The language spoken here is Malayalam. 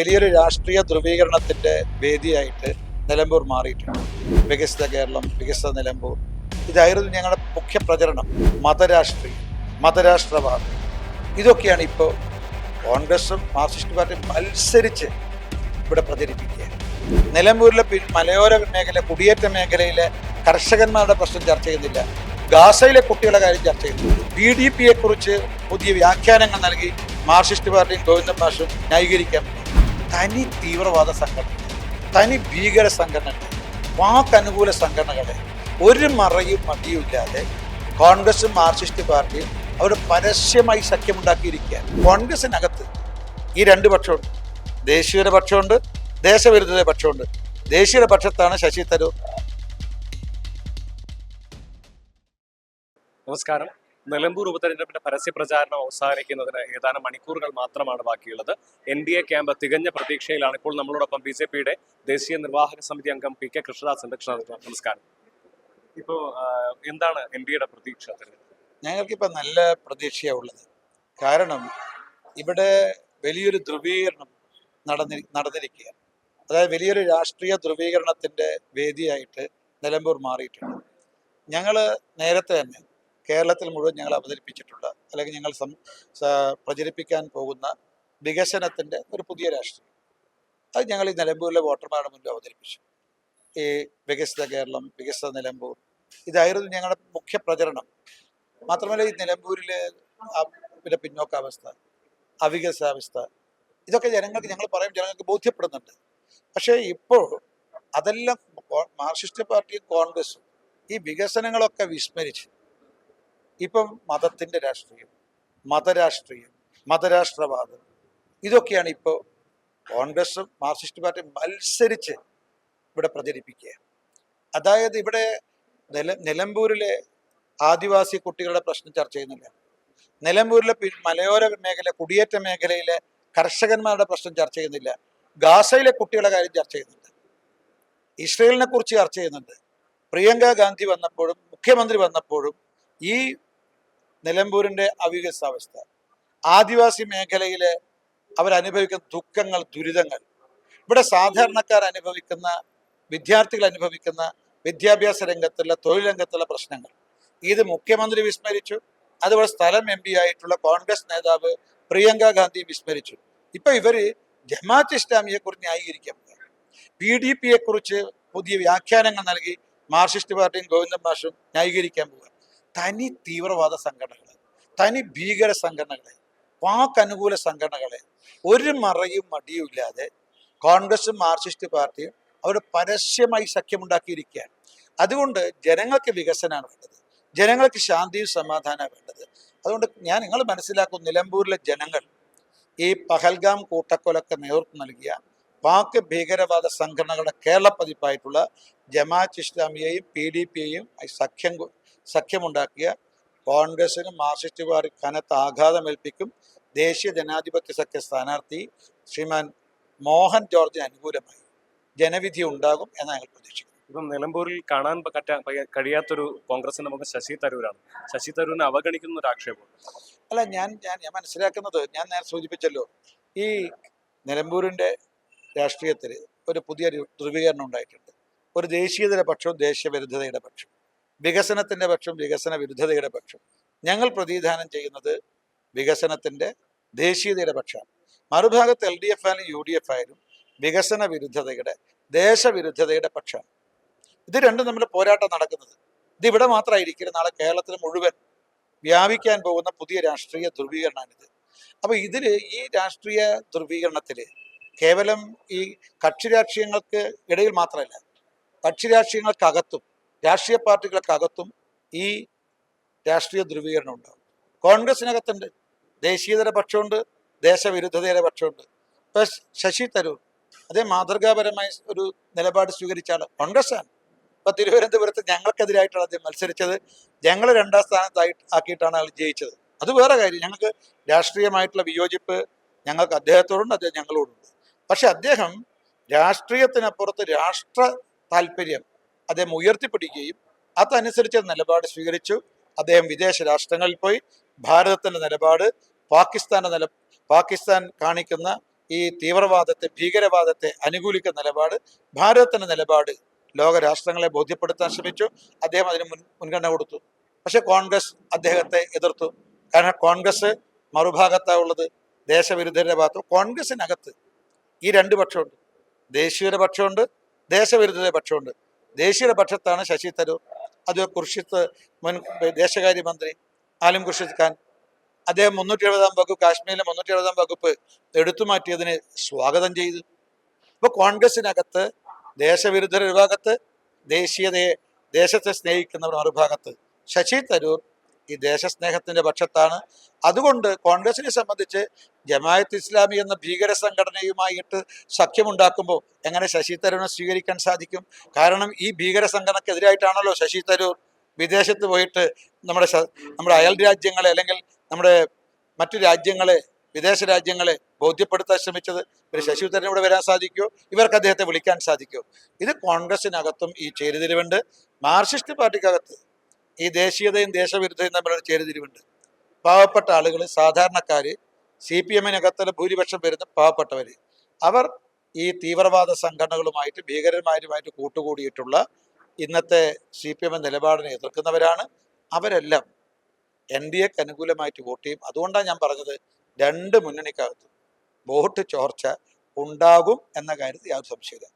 വലിയൊരു രാഷ്ട്രീയ ധ്രുവീകരണത്തിന്റെ വേദിയായിട്ട് നിലമ്പൂർ മാറിയിട്ടുണ്ട്. വികസിത കേരളം വികസിത നിലമ്പൂർ. ഇതായിരുന്നു ഞങ്ങളുടെ മുഖ്യ പ്രചരണം. മതരാഷ്ട്രീയം മതരാഷ്ട്രവാദം. ഇതൊക്കെയാണ് ഇപ്പോൾ കോൺഗ്രസും മാർക്സിസ്റ്റ് പാർട്ടിയും മത്സരിച്ച് ഇവിടെ പ്രചരിപ്പിക്കുക നിലമ്പൂരിലെ മലയോര മേഖല കുടിയേറ്റ മേഖലയിലെ കർഷകന്മാരുടെ പ്രശ്നം ചർച്ച ചെയ്യുന്നില്ല. ഗാസയിലെ കുട്ടികളുടെ കാര്യം ചർച്ച ചെയ്യുന്നു ബി ഡി പിയെക്കുറിച്ച് പുതിയ വ്യാഖ്യാനങ്ങൾ നൽകി മാർക്സിസ്റ്റ് പാർട്ടിയും ഗോവിന്ദ മാഷും ന്യായീകരിക്കാൻ തനി തീവ്രവാദ സംഘടന തനി ഭീകര സംഘടനകൾ വാക്കനുകൂല സംഘടനകളെ ഒരു മറയും മടിയുമില്ലാതെ കോൺഗ്രസും മാർക്സിസ്റ്റ് പാർട്ടിയും അവർ പരസ്യമായി സഖ്യമുണ്ടാക്കിയിരിക്കുകയാണ്. കോൺഗ്രസിനകത്ത് ഈ രണ്ട് പക്ഷമുണ്ട് ദേശീയയുടെ പക്ഷമുണ്ട് ദേശവിരുദ്ധത പക്ഷമുണ്ട് ദേശീയയുടെ പക്ഷത്താണ് ശശി തരൂർ. നമസ്കാരം. നിലമ്പൂർ ഉപതെരഞ്ഞെടുപ്പിന്റെ പരസ്യ പ്രചാരണം അവസാനിക്കുന്നതിന് ഏതാനും മണിക്കൂറുകൾ മാത്രമാണ് ബാക്കിയുള്ളത്. എൻ ഡി എ ക്യാമ്പ് തികഞ്ഞ പ്രതീക്ഷയിലാണ്. ഇപ്പോൾ നമ്മളോടൊപ്പം ബി ജെ പിയുടെ ദേശീയ നിർവാഹക സമിതി അംഗം പി കെ കൃഷ്ണദാസ് കൃഷ്ണദാസ് നമസ്കാരം. ഇപ്പോ എന്താണ് എൻ ഡി എയുടെ പ്രതീക്ഷ? ഞങ്ങൾക്കിപ്പോൾ നല്ല പ്രതീക്ഷയാണ് ഉള്ളത്. കാരണം ഇവിടെ വലിയൊരു ധ്രുവീകരണം നടന്നി നടന്നിരിക്കുകയാണ്. അതായത് വലിയൊരു രാഷ്ട്രീയ ധ്രുവീകരണത്തിന്റെ വേദിയായിട്ട് നിലമ്പൂർ മാറിയിട്ടുണ്ട്. ഞങ്ങൾ നേരത്തെ തന്നെ കേരളത്തിൽ മുഴുവൻ ഞങ്ങൾ അവതരിപ്പിച്ചിട്ടുള്ള അല്ലെങ്കിൽ ഞങ്ങൾ പ്രചരിപ്പിക്കാൻ പോകുന്ന വികസനത്തിന്റെ ഒരു പുതിയ രാഷ്ട്രീയം. അത് ഞങ്ങൾ ഈ നിലമ്പൂരിലെ വോട്ടർമാരുടെ മുന്നിൽ അവതരിപ്പിച്ചു. ഈ വികസിത കേരളം വികസിത നിലമ്പൂർ ഇതായിരുന്നു ഞങ്ങളുടെ മുഖ്യ പ്രചരണം. മാത്രമല്ല ഈ നിലമ്പൂരിലെ പിന്നെ പിന്നോക്കാവസ്ഥ അവികസാവസ്ഥ ഇതൊക്കെ ജനങ്ങൾക്ക് ഞങ്ങൾ പറയും ജനങ്ങൾക്ക് ബോധ്യപ്പെടുന്നുണ്ട്. പക്ഷേ ഇപ്പോൾ അതെല്ലാം മാർക്സിസ്റ്റ് പാർട്ടിയും കോൺഗ്രസും ഈ വികസനങ്ങളൊക്കെ വിസ്മരിച്ച് ഇപ്പം മതത്തിന്റെ രാഷ്ട്രീയം മതരാഷ്ട്രീയം മതരാഷ്ട്രവാദം ഇതൊക്കെയാണ് ഇപ്പോൾ കോൺഗ്രസ് മാർക്സിസ്റ്റ് പാർട്ടിയും മത്സരിച്ച് ഇവിടെ പ്രചരിപ്പിക്കുക. അതായത് ഇവിടെ നില നിലമ്പൂരിലെ ആദിവാസി കുട്ടികളുടെ പ്രശ്നം ചർച്ച ചെയ്യുന്നില്ല. നിലമ്പൂരിലെ മലയോര മേഖല കുടിയേറ്റ മേഖലയിലെ കർഷകന്മാരുടെ പ്രശ്നം ചർച്ച ചെയ്യുന്നില്ല. ഗാസയിലെ കുട്ടികളുടെ കാര്യം ചർച്ച ചെയ്യുന്നുണ്ട്. ഇസ്രയേലിനെ കുറിച്ച് ചർച്ച ചെയ്യുന്നുണ്ട്. പ്രിയങ്ക ഗാന്ധി വന്നപ്പോഴും മുഖ്യമന്ത്രി വന്നപ്പോഴും ഈ നിലമ്പൂരിന്റെ അവികസാവസ്ഥ ആദിവാസി മേഖലയിലെ അവരനുഭവിക്കുന്ന ദുഃഖങ്ങൾ ദുരിതങ്ങൾ. ഇവിടെ സാധാരണക്കാർ അനുഭവിക്കുന്ന വിദ്യാർത്ഥികൾ അനുഭവിക്കുന്ന വിദ്യാഭ്യാസ രംഗത്തുള്ള തൊഴിൽ രംഗത്തുള്ള പ്രശ്നങ്ങൾ. ഇത് മുഖ്യമന്ത്രി വിസ്മരിച്ചു. അതുപോലെ സ്ഥലം എം പി ആയിട്ടുള്ള കോൺഗ്രസ് നേതാവ് പ്രിയങ്ക ഗാന്ധി വിസ്മരിച്ചു. ഇപ്പൊ ഇവർ ജമാഅത്ത് ഇസ്ലാമിയെ കുറിച്ച് ന്യായീകരിക്കാൻ പി ഡി പിയെ കുറിച്ച് പുതിയ വ്യാഖ്യാനങ്ങൾ നൽകി മാർക്സിസ്റ്റ് പാർട്ടിയും ഗോവിന്ദൻ മാഷും ന്യായീകരിക്കാൻ പോവുക തനി തീവ്രവാദ സംഘടനകൾ തനി ഭീകര സംഘടനകളെ വാക്കനുകൂല സംഘടനകളെ ഒരു മറയും മടിയുമില്ലാതെ കോൺഗ്രസും മാർക്സിസ്റ്റ് പാർട്ടിയും അവർ പരസ്യമായി സഖ്യമുണ്ടാക്കിയിരിക്കുകയാണ്. അതുകൊണ്ട് ജനങ്ങൾക്ക് വികസനമാണ് വേണ്ടത്. ജനങ്ങൾക്ക് ശാന്തിയും സമാധാനമാണ് വേണ്ടത്. അതുകൊണ്ട് ഞാൻ നിങ്ങൾ മനസ്സിലാക്കും നിലമ്പൂരിലെ ജനങ്ങൾ ഈ പഹൽഗാം കൂട്ടക്കൊലക്ക് നേതൃത്വം നൽകിയ പാക് ഭീകരവാദ സംഘടനകളുടെ കേരള പതിപ്പായിട്ടുള്ള ജമാഅത്ത് ഇസ്ലാമിയെയും പി ഡി പിയെയും സഖ്യം സഖ്യമുണ്ടാക്കിയ കോൺഗ്രസിനും മാർക്സിസ്റ്റ് പാർട്ടി കനത്ത ആഘാതമേൽപ്പിക്കും ദേശീയ ജനാധിപത്യ സഖ്യ സ്ഥാനാർത്ഥി ശ്രീമാൻ മോഹൻ ജോർജിന് അനുകൂലമായി ജനവിധി ഉണ്ടാകും എന്ന് ഞങ്ങൾ പ്രതീക്ഷിക്കുന്നു ഇപ്പം നിലമ്പൂരിൽ കാണാൻ കഴിയാത്തൊരു കോൺഗ്രസിന്റെ മുഖം ശശി തരൂരാണ്. ശശി തരൂരിനെ അവഗണിക്കുന്ന ഒരു ആക്ഷേപം അല്ല ഞാൻ ഞാൻ ഞാൻ മനസ്സിലാക്കുന്നത് ഞാൻ നേരെ സൂചിപ്പിച്ചല്ലോ. ഈ നിലമ്പൂരിന്റെ രാഷ്ട്രീയത്തിൽ ഒരു പുതിയ ധ്രുവീകരണം ഉണ്ടായിട്ടുണ്ട്. ഒരു ദേശീയതര പക്ഷവും ദേശീയവിരുദ്ധതയുടെ പക്ഷം വികസനത്തിന്റെ പക്ഷം വികസന വിരുദ്ധതയുടെ പക്ഷം. ഞങ്ങൾ പ്രതിനിധാനം ചെയ്യുന്നത് വികസനത്തിന്റെ ദേശീയതയുടെ പക്ഷമാണ്. മറുഭാഗത്ത് എൽ ഡി എഫ് ആയാലും യു ഡി എഫ് ആയാലും വികസന വിരുദ്ധതയുടെ ദേശവിരുദ്ധതയുടെ പക്ഷമാണ്. ഇത് രണ്ടും തമ്മിൽ പോരാട്ടം നടക്കുന്നത്. ഇത് ഇവിടെ മാത്രമായിരിക്കില്ല നാളെ കേരളത്തിൽ മുഴുവൻ വ്യാപിക്കാൻ പോകുന്ന പുതിയ രാഷ്ട്രീയ ധ്രുവീകരണമാണിത്. അപ്പോൾ ഇതിൽ ഈ രാഷ്ട്രീയ ധ്രുവീകരണത്തിൽ കേവലം ഈ കക്ഷി രാഷ്ട്രീയങ്ങൾക്ക് ഇടയിൽ മാത്രമല്ല കക്ഷി രാഷ്ട്രീയങ്ങൾക്കകത്തും രാഷ്ട്രീയ പാർട്ടികൾക്കകത്തും ഈ രാഷ്ട്രീയ ധ്രുവീകരണം ഉണ്ടാകും കോൺഗ്രസിനകത്തുണ്ട് ദേശീയതര പക്ഷമുണ്ട് ദേശവിരുദ്ധതയുടെ പക്ഷമുണ്ട്. ഇപ്പൊ ശശി തരൂർ അതേ മാതൃകാപരമായ ഒരു നിലപാട് സ്വീകരിച്ചാണ്. കോൺഗ്രസ്സാണ്. ഇപ്പൊ തിരുവനന്തപുരത്ത് ഞങ്ങൾക്കെതിരായിട്ടാണ് അദ്ദേഹം മത്സരിച്ചത്. ഞങ്ങൾ രണ്ടാം സ്ഥാനത്തായി ആക്കിയിട്ടാണ് അയാൾ ജയിച്ചത്. അത് വേറെ കാര്യം. ഞങ്ങൾക്ക് രാഷ്ട്രീയമായിട്ടുള്ള വിയോജിപ്പ് ഞങ്ങൾക്ക് അദ്ദേഹത്തോടുണ്ട് അദ്ദേഹം ഞങ്ങളോടുണ്ട്. പക്ഷെ അദ്ദേഹം രാഷ്ട്രീയത്തിനപ്പുറത്ത് രാഷ്ട്ര താല്പര്യം അദ്ദേഹം ഉയർത്തിപ്പിടിക്കുകയും അതനുസരിച്ച് നിലപാട് സ്വീകരിച്ചു. അദ്ദേഹം വിദേശ രാഷ്ട്രങ്ങളിൽ പോയി. ഭാരതത്തിന്റെ നിലപാട് പാകിസ്ഥാന്റെ നില പാകിസ്ഥാൻ കാണിക്കുന്ന ഈ തീവ്രവാദത്തെ ഭീകരവാദത്തെ അനുകൂലിക്കുന്ന നിലപാട് ഭാരതത്തിന്റെ നിലപാട് ലോക രാഷ്ട്രങ്ങളെ ബോധ്യപ്പെടുത്താൻ ശ്രമിച്ചു. അദ്ദേഹം അതിന് മുൻ മുൻഗണന കൊടുത്തു. പക്ഷേ കോൺഗ്രസ് അദ്ദേഹത്തെ എതിർത്തു. കാരണം കോൺഗ്രസ് മറുഭാഗത്താവുള്ളത് ദേശവിരുദ്ധരുടെ ഭാഗത്തു. കോൺഗ്രസിനകത്ത് ഈ രണ്ട് പക്ഷമുണ്ട്. ദേശീയരുടെ പക്ഷമുണ്ട് ദേശവിരുദ്ധരുടെ പക്ഷമുണ്ട്. ദേശീയയുടെ പക്ഷത്താണ് ശശി തരൂർ. അത് കുർഷിത്ത് മുൻ ദേശകാര്യമന്ത്രി ആലിം ഖുർഷിദ് ഖാൻ. അദ്ദേഹം മുന്നൂറ്റി എഴുപതാം വകുപ്പ് കാശ്മീരിലെ മുന്നൂറ്റി എഴുപതാം വകുപ്പ് എടുത്തു മാറ്റിയതിനെ സ്വാഗതം ചെയ്തു. ഇപ്പോൾ കോൺഗ്രസിനകത്ത് ദേശവിരുദ്ധ ഭാഗത്ത് ദേശീയതയെ ദേശത്തെ സ്നേഹിക്കുന്നവർ മറുഭാഗത്ത് ശശി തരൂർ ഈ ദേശസ്നേഹത്തിന്റെ പക്ഷത്താണ്. അതുകൊണ്ട് കോൺഗ്രസിനെ സംബന്ധിച്ച് ജമായത്ത് ഇസ്ലാമി എന്ന ഭീകര സംഘടനയുമായിട്ട് സഖ്യമുണ്ടാക്കുമ്പോൾ എങ്ങനെ ശശി തരൂരിനെ സ്വീകരിക്കാൻ സാധിക്കും? കാരണം ഈ ഭീകര സംഘടനക്കെതിരായിട്ടാണല്ലോ ശശി തരൂർ വിദേശത്ത് പോയിട്ട് നമ്മുടെ നമ്മുടെ അയൽ രാജ്യങ്ങളെ അല്ലെങ്കിൽ നമ്മുടെ മറ്റു രാജ്യങ്ങളെ വിദേശ രാജ്യങ്ങളെ ബോധ്യപ്പെടുത്താൻ ശ്രമിച്ചത് ഒരു ശശി തരൂരിന് വരാൻ സാധിക്കുമോ ഇവർക്ക് അദ്ദേഹത്തെ വിളിക്കാൻ സാധിക്കുമോ ഇത് കോൺഗ്രസിനകത്തും ഈ ചേരുതിരിവുണ്ട്. മാർക്സിസ്റ്റ് പാർട്ടിക്കകത്ത് ഈ ദേശീയതയും ദേശവിരുദ്ധയും തമ്മിലൊരു ചേരുതിരിവുണ്ട്. പാവപ്പെട്ട ആളുകൾ സാധാരണക്കാർ സി പി എമ്മിനകത്തുള്ള ഭൂരിപക്ഷം വരുന്ന പാവപ്പെട്ടവർ അവർ ഈ തീവ്രവാദ സംഘടനകളുമായിട്ട് ഭീകരന്മാരുമായിട്ട് കൂട്ടുകൂടിയിട്ടുള്ള ഇന്നത്തെ സി പി എം നിലപാടിനെ എതിർക്കുന്നവരാണ്. അവരെല്ലാം എൻ ഡി എക്ക് അനുകൂലമായിട്ട് വോട്ട് ചെയ്യും. അതുകൊണ്ടാണ് ഞാൻ പറഞ്ഞത് രണ്ട് മുന്നണിക്കകത്തും വോട്ട് ചോർച്ച ഉണ്ടാകും എന്ന കാര്യത്തിൽ യാതൊരു സംശയമില്ല